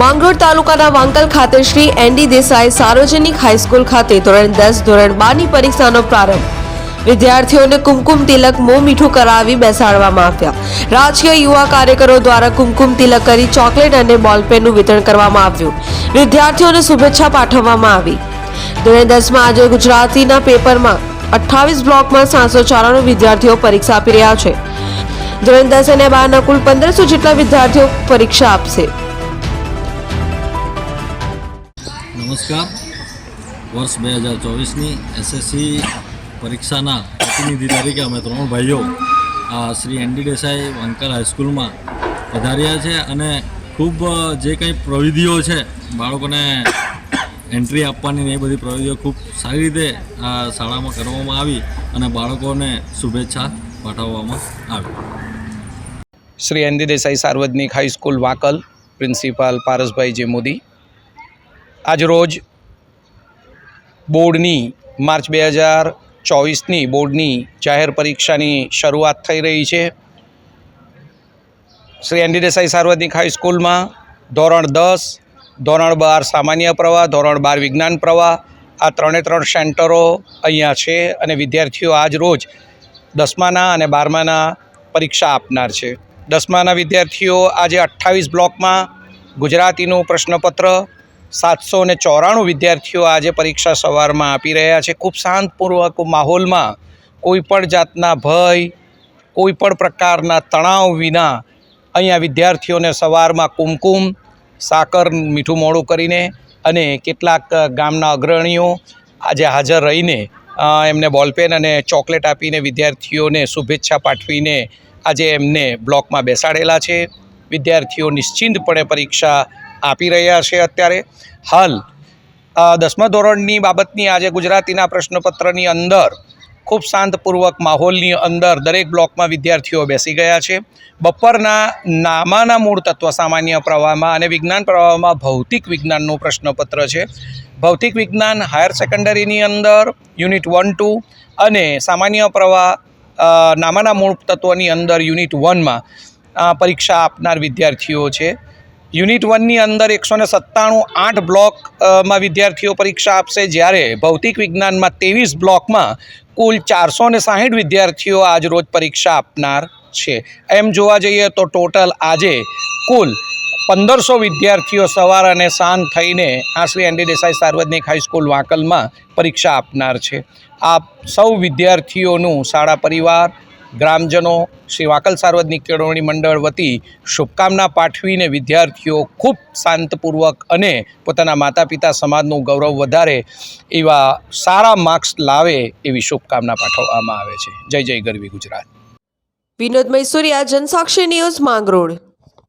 માંગરોળ તાલુકાના વાંકલ ખાતે શ્રી એનડી દેસાઈ સાર્વજનિક હાઈસ્કૂલ ખાતે ધોરણ દસ, ધોરણ બારની પરીક્ષાનો પ્રારંભ. વિદ્યાર્થીઓને કુમકુમ તિલક મોં મીઠું કરાવી બેસાડવામાં આવ્યા. રાજકીય યુવા કાર્યકરો દ્વારા કુમકુમ તિલક કરી ચોકલેટ અને બોલપેનનું વિતરણ કરવામાં આવ્યું. વિદ્યાર્થીઓને શુભેચ્છા પાઠવવામાં આવી. ધોરણ દસમાં આજે ગુજરાતીના પેપરમાં અઠ્ઠાવીસ બ્લોકમાં સાતસો ચોરાણું વિદ્યાર્થીઓ પરીક્ષા આપી રહ્યા છે. ધોરણ દસ અને બારના કુલ પંદરસો જેટલા વિદ્યાર્થીઓ પરીક્ષા આપશે. નમસ્કાર. વર્ષ બે હજાર ચોવીસની એસએસસી પરીક્ષાના પ્રતિનિધિ તરીકે અમે ત્રણ ભાઈઓ શ્રી એનડી દેસાઈ વંકર હાઈસ્કૂલમાં પધાર્યા છે અને ખૂબ જે કંઈ પ્રવિધિઓ છે, બાળકોને એન્ટ્રી આપવાની એ બધી પ્રવિધિઓ ખૂબ સારી રીતે આ શાળામાં કરવામાં આવી અને બાળકોને શુભેચ્છા પાઠવવામાં આવી. શ્રી એનદી દેસાઈ સાર્વજનિક હાઈસ્કૂલ વાકલ પ્રિન્સિપાલ પારસભાઈ જે મોદી. આજરોજ બોર્ડની માર્ચ બે હજાર ચોવીસની બોર્ડની જાહેર પરીક્ષાની શરૂઆત થઈ રહી છે. શ્રી એનડી દેસાઈ સાર્વજનિક હાઈસ્કૂલમાં ધોરણ દસ, ધોરણ બાર સામાન્ય પ્રવાહ, ધોરણ બાર વિજ્ઞાન પ્રવાહ, આ ત્રણે ત્રણ સેન્ટરો અહીંયા છે અને વિદ્યાર્થીઓ આજ રોજ દસમાના અને બારમાના પરીક્ષા આપનાર છે. દસમાના વિદ્યાર્થીઓ આજે અઠ્ઠાવીસ બ્લોકમાં ગુજરાતીનું પ્રશ્નપત્ર સાતસો ને ચોરાણું વિદ્યાર્થીઓ આજે પરીક્ષા સવારમાં આપી રહ્યા છે. ખૂબ શાંતપૂર્વક માહોલમાં કોઈપણ જાતના ભય કોઈપણ પ્રકારના તણાવ વિના અહીંયા વિદ્યાર્થીઓને સવારમાં કુમકુમ, સાકર, મીઠું મોડું કરીને અને કેટલાક ગામના અગ્રણીઓ આજે હાજર રહીને એમને બોલપેન અને ચોકલેટ આપીને વિદ્યાર્થીઓને શુભેચ્છા પાઠવીને આજે એમને બ્લોકમાં બેસાડેલા છે. વિદ્યાર્થીઓ નિશ્ચિંતપણે પરીક્ષા આપી રહ્યા છે અત્યારે. હાલ દસમા ધોરણની બાબતની આજે ગુજરાતીના પ્રશ્નપત્રની અંદર ખૂબ શાંતપૂર્વક માહોલની અંદર દરેક બ્લોકમાં વિદ્યાર્થીઓ બેસી ગયા છે. બપોરના નામાના મૂળ તત્વ સામાન્ય પ્રવાહમાં અને વિજ્ઞાન પ્રવાહમાં ભૌતિક વિજ્ઞાનનું પ્રશ્નપત્ર છે. ભૌતિક વિજ્ઞાન હાયર સેકન્ડરીની અંદર, યુનિટ વન, ટુ અને સામાન્ય પ્રવાહ નામાના મૂળ તત્વની અંદર યુનિટ વનમાં પરીક્ષા આપનાર વિદ્યાર્થીઓ છે. યુનિટ વનની અંદર એકસો ને સત્તાણું આઠ બ્લોકમાં વિદ્યાર્થીઓ પરીક્ષા આપશે. જ્યારે ભૌતિક વિજ્ઞાનમાં ત્રેવીસ બ્લોકમાં કુલ ચારસો ને સાહીઠ વિદ્યાર્થીઓ આજ રોજ પરીક્ષા આપનાર છે. એમ જોવા જઈએ તો ટોટલ આજે કુલ પંદરસો વિદ્યાર્થીઓ સવાર અને સાંજ થઈને આ શ્રી એનડી દેસાઈ સાર્વજનિક હાઈસ્કૂલ વાંકલમાં પરીક્ષા આપનાર છે. આ સૌ વિદ્યાર્થીઓનું શાળા પરિવાર ગ્રામજનો શ્રી વાકલ સાર્વજનિક કેળવણી મંડળ વતી શુભકામના પાઠવીને વિદ્યાર્થીઓ ખૂબ શાંતપૂર્વક અને પોતાના માતા પિતા સમાજનું ગૌરવ વધારે એવા સારા માર્ક્સ લાવે એવી શુભકામના પાઠવવામાં આવે છે. જય જય ગરવી ગુજરાત. વિનોદ મૈસુરિયા, જનસાક્ષી ન્યૂઝ માંગરોળ.